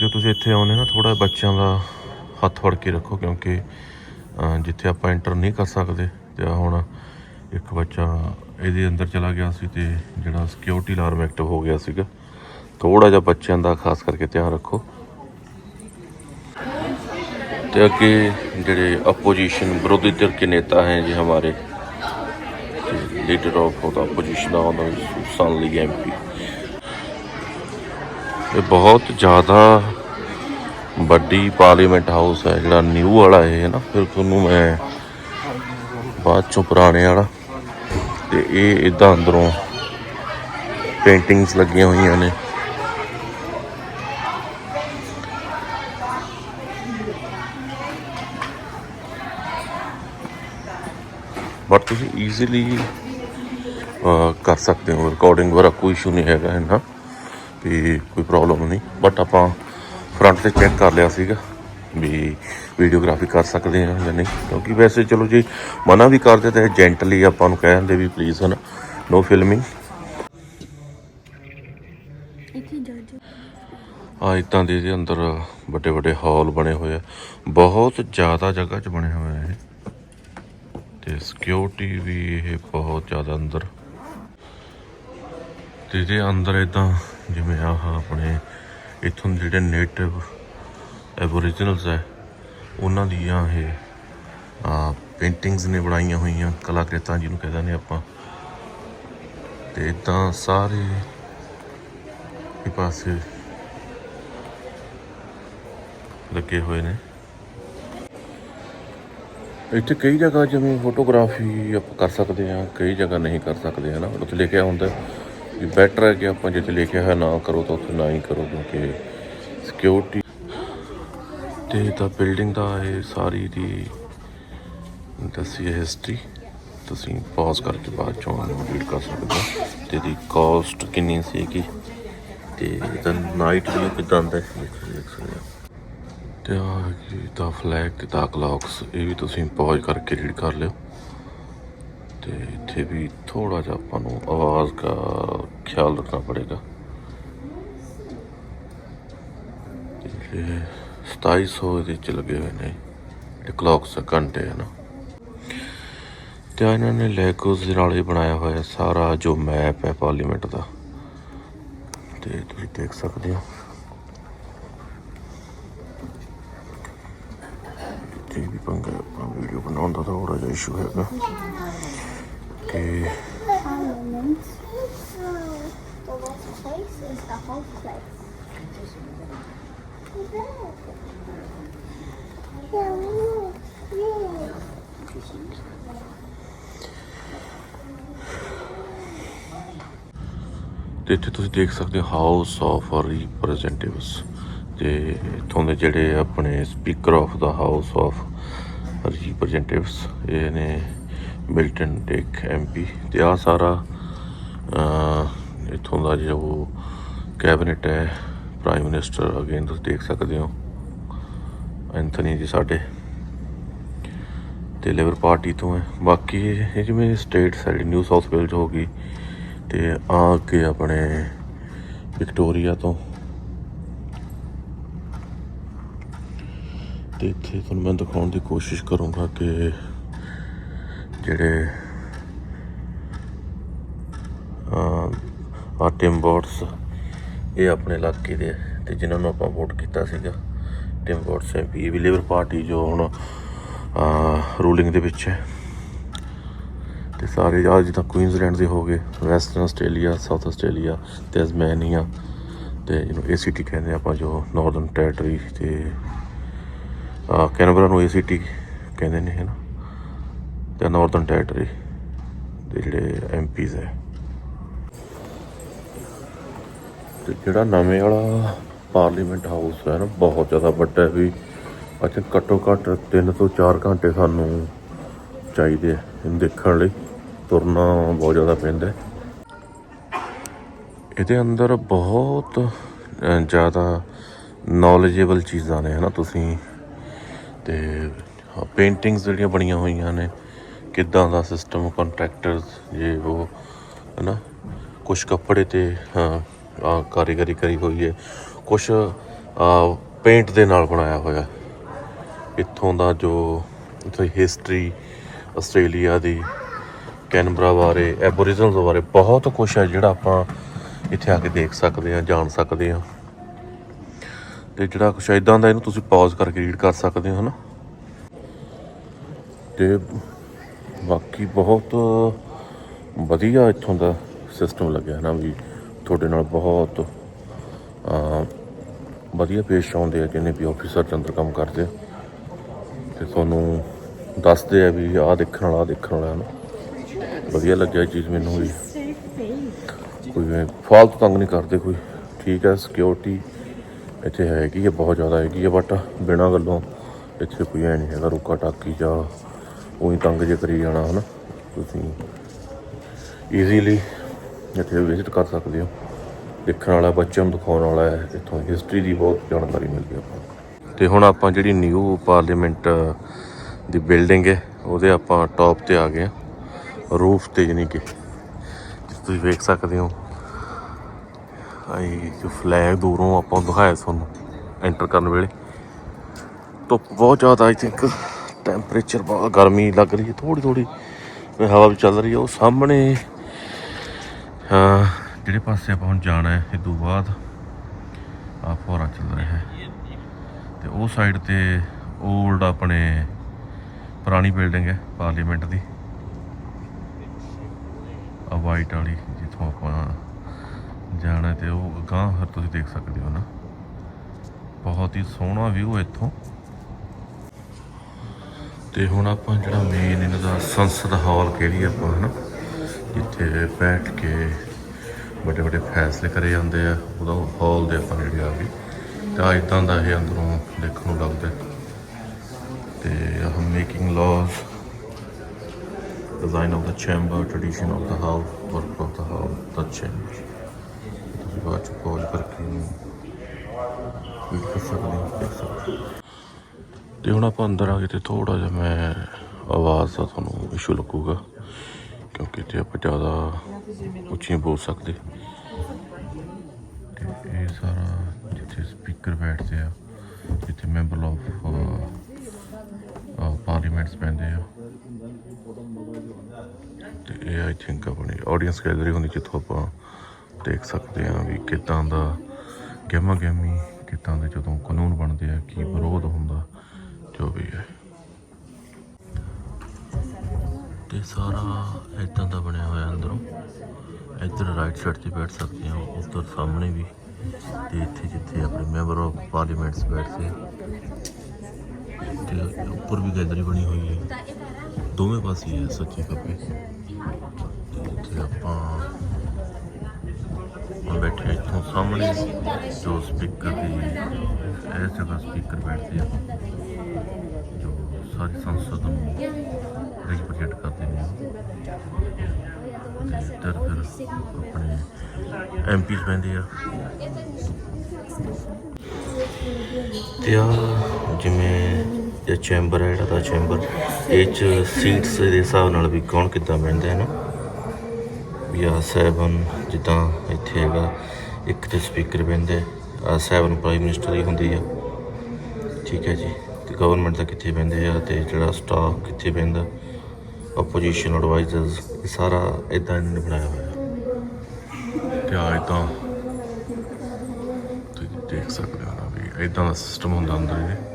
ਜੇ ਤੁਸੀਂ ਇੱਥੇ ਆਉਨੇ ਨਾ ਥੋੜਾ ਬੱਚਿਆਂ ਦਾ ਹੱਥ ਫੜ ਕੇ ਰੱਖੋ ਕਿਉਂਕਿ ਜਿੱਥੇ ਆਪਾਂ ਐਂਟਰ ਨਹੀਂ ਕਰ ਸਕਦੇ, ਤੇ ਆਹ ਹੁਣ ਇੱਕ ਬੱਚਾ ਇਹਦੇ ਅੰਦਰ ਚਲਾ ਗਿਆ ਸੀ ਤੇ ਜਿਹੜਾ ਸਿਕਿਉਰਿਟੀ ਅਲਾਰਮ ਐਕਟਿਵ ਹੋ ਗਿਆ ਸੀਗਾ। ਥੋੜਾ ਜਿਹਾ ਬੱਚਿਆਂ ਦਾ ਖਾਸ ਕਰਕੇ ਧਿਆਨ ਰੱਖੋ। ਤੇ ਅੱਗੇ ਜਿਹੜੇ ਆਪੋਜੀਸ਼ਨ ਵਿਰੋਧੀ ਧਿਰ ਕੇ ਨੇਤਾ ਹੈ ਜੀ ਹਮਾਰੇ ਲੀਡਰ ਆਫ ਦਾ ਆਪੋਜੀਸ਼ਨ ਆਨ ਸੰਲੀ ਐਮਪੀ ਇਹ ਬਹੁਤ ਜ਼ਿਆਦਾ ਵੱਡੀ ਪਾਰਲੀਮੈਂਟ ਹਾਊਸ ਹੈ, ਜਿਹੜਾ ਨਿਊ ਵਾਲਾ ਇਹ, ਹੈ ਨਾ? ਫਿਰ ਤੁਹਾਨੂੰ ਮੈਂ ਬਾਅਦ ਚੋਂ ਪੁਰਾਣੇ ਵਾਲਾ। ਤੇ ਇਹ ਇਦਾਂ ਅੰਦਰੋਂ ਪੇਂਟਿੰਗਸ ਲੱਗੀਆਂ ਹੋਈਆਂ ਨੇ। ਬਟ ਤੁਸੀਂ ਈਜ਼ੀਲੀ ਕਰ ਸਕਦੇ ਹੋ। ਰਿਕਾਰਡਿੰਗ ਵਗੈਰਾ ਕੋਈ ਇਸ਼ੂ ਨਹੀਂ ਹੈਗਾ, ਹੈ ਨਾ? ਵੀ ਕੋਈ ਪ੍ਰੋਬਲਮ ਨਹੀਂ ਬਟ ਆਪਾਂ ਫਰੰਟ ਤੇ ਚੈੱਕ ਕਰ ਲਿਆ ਸੀਗਾ ਵੀ ਵੀਡੀਓਗ੍ਰਾਫੀ ਕਰ ਸਕਦੇ ਹਾਂ ਜਾਂ ਨਹੀਂ ਕਿਉਂਕਿ ਵੈਸੇ ਚਲੋ ਜੀ ਮਨਾ ਵੀ ਕਰਦੇ ਤਾਂ ਜੈਂਟਲੀ ਆਪਾਂ ਨੂੰ ਕਹਿ ਦਿੰਦੇ ਵੀ ਪਲੀਜ਼ ਹਨ ਨੋ ਫਿਲਮਿੰਗ ਆ ਇਦਾਂ ਦੇ ਇਹਦੇ ਅੰਦਰ ਵੱਡੇ ਵੱਡੇ ਹਾਲ ਬਣੇ ਹੋਏ ਆ ਬਹੁਤ ਜ਼ਿਆਦਾ ਜਗ੍ਹਾ 'ਚ ਬਣੇ ਹੋਏ ਆ ਇਹ। ਤੇ ਸਿਕਿਉਰਿਟੀ ਵੀ ਇਹ ਬਹੁਤ ਜ਼ਿਆਦਾ ਅੰਦਰ। ਤੇ ਇਹਦੇ ਅੰਦਰ ਇਦਾਂ ਜਿਵੇਂ ਆਹ ਆਪਣੇ ਇੱਥੋਂ ਦੇ ਜਿਹੜੇ ਨੇਟਿਵ ਐਬੋਰੀਜਨਲਸ ਹੈ ਉਹਨਾਂ ਦੀਆਂ ਇਹ, ਆ ਪੇਂਟਿੰਗਸ ਨੇ ਬਣਾਈਆਂ ਹੋਈਆਂ, ਕਲਾਕ੍ਰਿਤਾਂ ਜਿਹਨੂੰ ਕਹਿੰਦੇ ਨੇ ਆਪਾਂ। ਤੇ ਇਦਾਂ ਸਾਰੇ ਇਹ ਪਾਸੇ ਲੱਗੇ ਹੋਏ ਨੇ। ਇੱਥੇ ਕਈ ਜਗ੍ਹਾ ਜਿਵੇਂ ਫੋਟੋਗ੍ਰਾਫੀ ਆਪਾਂ ਕਰ ਸਕਦੇ ਹਾਂ, ਕਈ ਜਗ੍ਹਾ ਨਹੀਂ ਕਰ ਸਕਦੇ, ਹਨਾ? ਉੱਥੇ ਲਿਖਿਆ ਹੁੰਦਾ। ਵੀ ਬੈਟਰ ਹੈ ਕਿ ਆਪਾਂ ਜਿੱਥੇ ਲਿਖਿਆ ਹੈ ਨਾ ਕਰੋ ਤਾਂ ਉੱਥੇ ਨਾ ਹੀ ਕਰੋ ਕਿਉਂਕਿ ਸਿਕਿਉਰਿਟੀ ਤੇ ਤਾਂ ਬਿਲਡਿੰਗ ਦਾ ਇਹ ਸਾਰੀ ਦੀ ਦੱਸੀ ਹੈ ਹਿਸਟਰੀ ਤੁਸੀਂ ਪੌਜ਼ ਕਰਕੇ ਬਾਅਦ ਚੋਂ ਰੀਡ ਕਰ ਸਕਦੇ ਹੋ। ਤੇ ਦੀ ਕਾਸਟ ਕਿੰਨੀ ਸੀਗੀ? ਤੇ ਇਹਦਾ ਨਾਈਟ ਵੀ ਕਿਦਾਂ ਦਾ ਹੈ? ਦੇਖ ਸਕਦੇ ਹੋ। ਤੇ ਆ ਕੀ ਦਾ ਫਲੈਗ ਤੇ ਦਾ ਕਲੌਕਸ ਇਹ ਵੀ ਤੁਸੀਂ ਪੌਜ਼ ਕਰਕੇ ਰੀਡ ਕਰ ਲਿਓ। ਤੇ ਇੱਥੇ ਵੀ ਥੋੜਾ ਜਿਹਾ ਆਪਾਂ ਨੂੰ ਆਵਾਜ਼ ਦਾ ਖਿਆਲ ਰੱਖਣਾ ਪੜੇਗਾ। ਤੇ ਇਹ 2700 ਇਹਦੇ ਚ ਲੱਗੇ ਹੋਏ ਨੇ। ਇਹ ਕਲੌਕਸ ਘੰਟੇ ਹੈ ਨਾ। ਤੇ ਇਹਨਾਂ ਨੇ ਲੈਗੋਸ ਦੇ ਨਾਲ ਹੀ ਬਣਾਇਆ ਹੋਇਆ ਸਾਰਾ ਜੋ ਮੈਪ ਹੈ ਪਾਰਲੀਮੈਂਟ ਦਾ। ਤੇ ਤੁਸੀਂ ਦੇਖ ਸਕਦੇ ਹੋ। ਤੇ ਵੀ ਪੰਗਾ ਆਪਣਾ ਵੀਡੀਓ ਬਣਾਉਣ ਦਾ ਥੋੜਾ ਜਿਹਾ ਇਸ਼ੂ ਹੈਗਾ। ਕਿ Parliament. The last place is the whole place. ਤੇ ਇੱਥੇ ਤੁਸੀਂ ਦੇਖ ਸਕਦੇ ਹੋ ਹਾਊਸ ਆਫ ਰਿਪਰੈਜ਼ੈਂਟੇਟਿਵਸ ਤੇ ਇੱਥੋਂ ਦੇ ਜਿਹੜੇ ਆਪਣੇ speaker of the house of representatives ਇਹ ਨੇ ਮਿਲਟਨ ਡੇਕ ਐਮਪੀ ਤੇ ਆ ਸਾਰਾ ਅਹ, ਇੱਥੋਂ ਦਾ ਜੋ ਕੈਬਨਿਟ ਹੈ ਪ੍ਰਾਈਮ ਮਿਨਿਸਟਰ ਅਗੇਨ ਤੁਸੀਂ ਦੇਖ ਸਕਦੇ ਹੋ ਐਂਥਨੀ ਜੀ ਸਾਡੇ ਤੇ ਲੇਬਰ ਪਾਰਟੀ ਤੋਂ ਹੈ। ਬਾਕੀ ਇਹ ਜਿਵੇਂ state side New South Wales ਹੋ ਗਈ ਤੇ ਆ ਕੇ ਆਪਣੇ ਵਿਕਟੋਰੀਆ ਤੋਂ। ਤੇ ਇੱਥੇ ਤੁਹਾਨੂੰ ਮੈਂ ਦਿਖਾਉਣ ਦੀ ਕੋਸ਼ਿਸ਼ ਕਰੂੰਗਾ ਕਿ ਜਿਹੜੇ ਆ ਟਿਮ ਬੋਰਡਸ, ਇਹ ਆਪਣੇ ਇਲਾਕੇ ਦੇ ਤੇ ਜਿਨ੍ਹਾਂ ਨੂੰ ਆਪਾਂ ਵੋਟ ਕੀਤਾ ਸੀਗਾ। ਟਿਮ ਬੋਟਸ ਹੈ, ਵੀ ਲੇਬਰ ਪਾਰਟੀ ਜੋ ਹੁਣ ਰੂਲਿੰਗ ਦੇ ਵਿੱਚ ਹੈ। ਤੇ ਸਾਰੇ ਆ ਜਿੱਦਾਂ ਕੁਈਨਜ਼ਲੈਂਡ ਦੇ ਹੋ ਗਏ Western Australia South Australia Tasmania ਤੇ ਜਿਹਨੂੰ ਏਸੀਟੀ ਕਹਿੰਦੇ ਆਪਾਂ ਜੋ ਨਾਰਥਰਨ ਟੈਰੀਟਰੀ ਤੇ ਆ ਕੈਨਬਰਾ ਨੂੰ ਏਸੀਟੀ ਕਹਿੰਦੇ ਨੇ ਹੈ ਨਾ ਤੇ ਨਾਰਥਰਨ ਟੈਰੀਟਰੀ ਦੇ ਜਿਹੜੇ ਐਮਪੀਜ਼ ਹੈ। ਤੇ ਜਿਹੜਾ ਨਵੇਂ ਵਾਲਾ ਪਾਰਲੀਮੈਂਟ ਹਾਊਸ ਹੈ ਨਾ, ਬਹੁਤ ਜ਼ਿਆਦਾ ਵੱਡਾ ਹੈ ਵੀ ਅੱਛਾ, ਘੱਟੋ ਘੱਟ 3 ਤੋਂ 4 ਘੰਟੇ ਸਾਨੂੰ ਚਾਹੀਦੇ ਆ ਇਹਨੂੰ ਦੇਖਣ ਲਈ। ਤੁਰਨਾ ਬਹੁਤ ਜ਼ਿਆਦਾ ਪੈਂਦਾ ਇਹਦੇ ਅੰਦਰ ਬਹੁਤ ਜ਼ਿਆਦਾ ਨੌਲੇਜੇਬਲ ਚੀਜ਼ਾਂ ਨੇ ਹਨਾ ਤੁਸੀਂ? ਤੇ ਪੇਂਟਿੰਗਸ ਜਿਹੜੀਆਂ ਬਣੀਆਂ ਹੋਈਆਂ ਨੇ ਕਿੱਦਾਂ ਦਾ ਸਿਸਟਮ ਕੰਟਰੈਕਟਰਸ ਇਹ ਉਹ, ਹਨਾ ਕੁਝ ਕੱਪੜੇ ਤੇ ਕਾਰੀਗਰੀ ਕਰੀ ਹੋਈ ਹੈ ਕੁਝ ਪੇਂਟ ਦੇ ਨਾਲ ਬਣਾਇਆ ਹੋਇਆ। ਇੱਥੋਂ ਦਾ ਜੋ ਇੱਥੇ ਹਿਸਟਰੀ ਆਸਟ੍ਰੇਲੀਆ ਦੀ, ਕੈਨਬਰਾ ਬਾਰੇ ਐਬੋਰੀਜਨਲਸ ਬਾਰੇ ਬਹੁਤ ਕੁਝ ਹੈ ਜਿਹੜਾ ਆਪਾਂ ਇੱਥੇ ਆ ਕੇ ਦੇਖ ਸਕਦੇ ਹਾਂ, ਜਾਣ ਸਕਦੇ ਹਾਂ। ਤੇ ਜਿਹੜਾ ਕੁਛ ਇਦਾਂ ਦਾ ਇਹਨੂੰ ਤੁਸੀਂ ਪੌਜ਼ ਕਰਕੇ ਰੀਡ ਕਰ ਸਕਦੇ ਹੋ, ਹਨਾ। ਤੇ ਬਾਕੀ ਬਹੁਤ ਵਧੀਆ ਇੱਥੋਂ ਦਾ ਸਿਸਟਮ ਲੱਗਿਆ ਹੈ ਨਾ ਵੀ ਤੁਹਾਡੇ ਨਾਲ ਬਹੁਤ ਵਧੀਆ ਪੇਸ਼ ਆਉਂਦੇ ਆ ਜਿੰਨੇ ਵੀ ਆਫੀਸਰ ਅੰਦਰ ਕੰਮ ਕਰਦੇ ਆ। ਤੇ ਤੁਹਾਨੂੰ ਦੱਸਦੇ ਆ ਵੀ ਆਹ ਦੇਖਣ ਵਾਲਾ, ਆਹ ਦੇਖਣ ਵਾਲਾ ਨਾ ਵਧੀਆ ਲੱਗਿਆ ਇਹ ਚੀਜ਼ ਮੈਨੂੰ ਵੀ। ਕੋਈ ਫਾਲਤੂ ਤੰਗ ਨਹੀਂ ਕਰਦੇ ਕੋਈ। ਠੀਕ ਹੈ ਸਿਕਿਉਰਿਟੀ ਇੱਥੇ ਹੈਗੀ ਹੈ ਬਹੁਤ ਜ਼ਿਆਦਾ ਹੈਗੀ ਹੈ ਬਟ ਬਿਨਾਂ ਗੱਲੋਂ ਇੱਥੇ ਕੋਈ ਐ ਨਹੀਂ ਹੈਗਾ ਰੁਕਾ ਟਾਕੀ ਜਾਂ ਉਹੀ ਤੰਗ ਜੇ ਕਰੀ ਜਾਣਾ, ਹਨਾ? ਤੁਸੀਂ ਈਜ਼ੀਲੀ ਇੱਥੇ ਵਿਜ਼ਿਟ ਕਰ ਸਕਦੇ ਹੋ। ਦੇਖਣ ਵਾਲਾ, ਬੱਚਿਆਂ ਨੂੰ ਦਿਖਾਉਣ ਵਾਲਾ ਹੈ। ਇੱਥੋਂ ਹਿਸਟਰੀ ਦੀ ਬਹੁਤ ਜਾਣਕਾਰੀ ਮਿਲਦੀ ਆਪਾਂ ਨੂੰ। ਤੇ ਹੁਣ ਆਪਾਂ ਜਿਹੜੀ ਨਿਊ ਪਾਰਲੀਮੈਂਟ ਦੀ ਬਿਲਡਿੰਗ ਹੈ, ਉਹਦੇ ਆਪਾਂ ਟੌਪ ਤੇ ਆ ਗਏ ਆ ਰੂਫ ਤੇ ਜਾਨੀ ਕਿ ਤੁਸੀਂ ਵੇਖ ਸਕਦੇ ਹੋ। ਆਈ ਜੋ ਫਲੈਗ ਦੂਰੋਂ ਆਪਾਂ ਦਿਖਾਇਆ ਤੁਹਾਨੂੰ ਐਂਟਰ ਕਰਨ ਵੇਲੇ। ਧੁੱਪ ਬਹੁਤ ਜ਼ਿਆਦਾ ਆਈ ਥਿੰਕ ਟੈਂਪਰੇਚਰ ਬਹੁਤ ਗਰਮੀ ਲੱਗ ਰਹੀ ਹੈ ਥੋੜੀ ਥੋੜੀ ਹਵਾ ਵੀ ਚੱਲ ਰਹੀ ਹੈ, ਉਹ ਸਾਹਮਣੇ। ਜਿਹੜੇ ਪਾਸੇ ਆਪਾਂ ਹੁਣ ਜਾਣਾ ਹੈ ਇਹ ਤੋਂ ਬਾਅਦ ਆ ਫੋਰਾ ਚੱਲ ਰਿਹਾ ਹੈ। ਤੇ ਉਹ ਸਾਈਡ ਤੇ 올ਡ ਆਪਣੇ ਪੁਰਾਣੀ ਬਿਲਡਿੰਗ ਹੈ ਪਾਰਲੀਮੈਂਟ ਦੀ। ਆ ਵਾਈਟ ਵਾਲੀ, ਜਿੱਥੋਂ ਆਪਾਂ ਜਾਣਾ ਤੇ ਉਹ ਗਾਂ ਫਿਰ ਤੁਸੀਂ ਦੇਖ ਸਕਦੇ ਹੋ ਨਾ। ਬਹੁਤ ਹੀ ਸੋਹਣਾ ਵਿਊ ਹੈ ਇੱਥੋਂ। ਤੇ ਹੁਣ ਆਪਾਂ ਜਿਹੜਾ ਮੇਨ ਇਹਨਾਂ ਦਾ ਸੰਸਦ ਹਾਲ ਕਹਿ ਆਪਾਂ, ਹਨਾ ਜਿੱਥੇ ਬੈਠ ਕੇ ਵੱਡੇ ਵੱਡੇ ਫੈਸਲੇ ਕਰੇ ਜਾਂਦੇ ਆ, ਉਹਦਾ ਹਾਲ ਦੇ ਆਪਾਂ ਜਿਹੜੇ ਆ ਗਏ ਤਾਂ ਇਦਾਂ ਦਾ ਇਹ ਅੰਦਰੋਂ ਦੇਖਣ ਨੂੰ ਲੱਗਦਾ ਹੈ। ਤੇ ਆਹ making laws design of the chamber, tradition of the house work of the house the change ਤੁਸੀਂ ਬਾਅਦ ਚ ਕਾਲ ਕਰਕੇ read ਕਰ ਸਕਦੇ ਹੋ, ਦੇਖ ਸਕਦੇ ਹੋ। ਤੇ ਹੁਣ ਆਪਾਂ ਅੰਦਰ ਆ ਗਏ ਤੇ ਥੋੜਾ ਜਿਹਾ ਮੈਂ ਆਵਾਜ਼ ਦਾ ਤੁਹਾਨੂੰ ਇਸ਼ੂ ਲੱਗੂਗਾ, ਕਿਉਂਕਿ ਤੇ ਆਪਾਂ ਜ਼ਿਆਦਾ ਉੱਚੀ ਬੋਲ ਸਕਦੇ। ਤੇ ਇਹ ਸਾਰਾ ਜਿੱਥੇ ਸਪੀਕਰ ਬੈਠਦੇ ਆ, ਜਿੱਥੇ ਮੈਂਬਰ ਆਫ ਪਾਰਲੀਮੈਂਟਸ ਬੈਠਦੇ ਆ। ਤੇ ਇਹ ਆਈ ਥਿੰਕ ਆਪਣੀ ਆਡੀਅנס ਗੈਲਰੀ ਹੁੰਦੀ, ਜਿੱਥੋਂ ਆਪਾਂ ਦੇਖ ਸਕਦੇ ਆ ਵੀ ਕਿੱਦਾਂ ਦਾ ਗਹਿਮਾ ਗਹਿਮੀ ਕਿੱਦਾਂ ਦੇ ਜਦੋਂ ਕਾਨੂੰਨ ਬਣਦੇ ਆ, ਕੀ ਵਿਰੋਧ ਹੁੰਦਾ। ਜੋ ਵੀ ਹੈ। ਤੇ ਸਾਰਾ ਇਦਾਂ ਦਾ ਬਣਿਆ ਹੋਇਆ ਅੰਦਰੋਂ। ਇੱਧਰ ਰਾਈਟ ਸਾਈਡ ਤੇ ਬੈਠ ਸਕਦੇ ਹਾਂ, ਉੱਧਰ ਸਾਹਮਣੇ ਵੀ। ਤੇ ਇੱਥੇ ਜਿੱਥੇ ਆਪਣੇ ਮੈਂਬਰ ਆਫ ਪਾਰਲੀਮੈਂਟਸ ਬੈਠਦੇ ਆ ਤੇ ਉੱਪਰ ਵੀ ਗੈਲਰੀ ਬਣੀ ਹੋਈ ਹੈ। ਦੋਵੇਂ ਪਾਸੇ ਹੈ ਸੱਚੀ ਖੱਬੇ। ਤੇ ਆਪਾਂ ਹੁਣ ਬੈਠੇ ਇੱਥੋਂ ਸਾਹਮਣੇ ਜੋ ਸਪੀਕਰ ਦੀ ਇਸ ਜਗ੍ਹਾ ਸਪੀਕਰ ਬੈਠਦੇ ਆ। ਸਾਰੀ ਸੰਸਦ ਨੂੰ ਰਿਪਰੈਜ਼ੈਂਟ ਕਰਦੇ ਨੇ ਤੇ ਇੱਧਰ ਫਿਰ ਆਪਣੇ ਐਮਪੀਸ ਬੈਠਦੇ ਆ। ਤੇ ਆ ਜਿਵੇਂ ਇਹ ਚੈਂਬਰ ਹੈ ਜਿਹੜਾ ਦਾ ਚੈਂਬਰ ਇਹ ਚ ਸੀਟਸ ਦੇ ਹਿਸਾਬ ਨਾਲ ਵੀ ਕੌਣ ਕਿੱਦਾਂ ਬਹਿੰਦਾ ਹੈ ਨਾ? ਵੀ ਆ ਸੈਵਨ ਜਿੱਦਾਂ ਇੱਥੇ ਹੈਗਾ, ਇੱਕ ਤੇ ਸਪੀਕਰ ਬਹਿੰਦੇ ਆ ਸੈਵਨ ਪ੍ਰਾਈਮ ਮਿਨਿਸਟਰ ਹੀ ਹੁੰਦੀ ਆ। ਠੀਕ ਹੈ ਜੀ। ਗਵਰਨਮੈਂਟ ਦਾ ਕਿੱਥੇ ਬਹਿੰਦੇ ਆ ਤੇ ਜਿਹੜਾ ਸਟਾਫ ਕਿੱਥੇ ਬਹਿੰਦਾ ਆਪੋਜੀਸ਼ਨ ਐਡਵਾਈਜ਼ਰਸ ਇਹ ਸਾਰਾ ਇਦਾਂ ਇਹਨਾਂ ਨੇ ਬਣਾਇਆ ਹੋਇਆ। ਤੇ ਆ ਇਦਾਂ ਤੁਸੀਂ ਦੇਖ ਸਕਦੇ ਹੋ ਨਾ ਵੀ ਇਦਾਂ ਦਾ ਸਿਸਟਮ ਹੁੰਦਾ ਅੰਦਰ ਇਹ।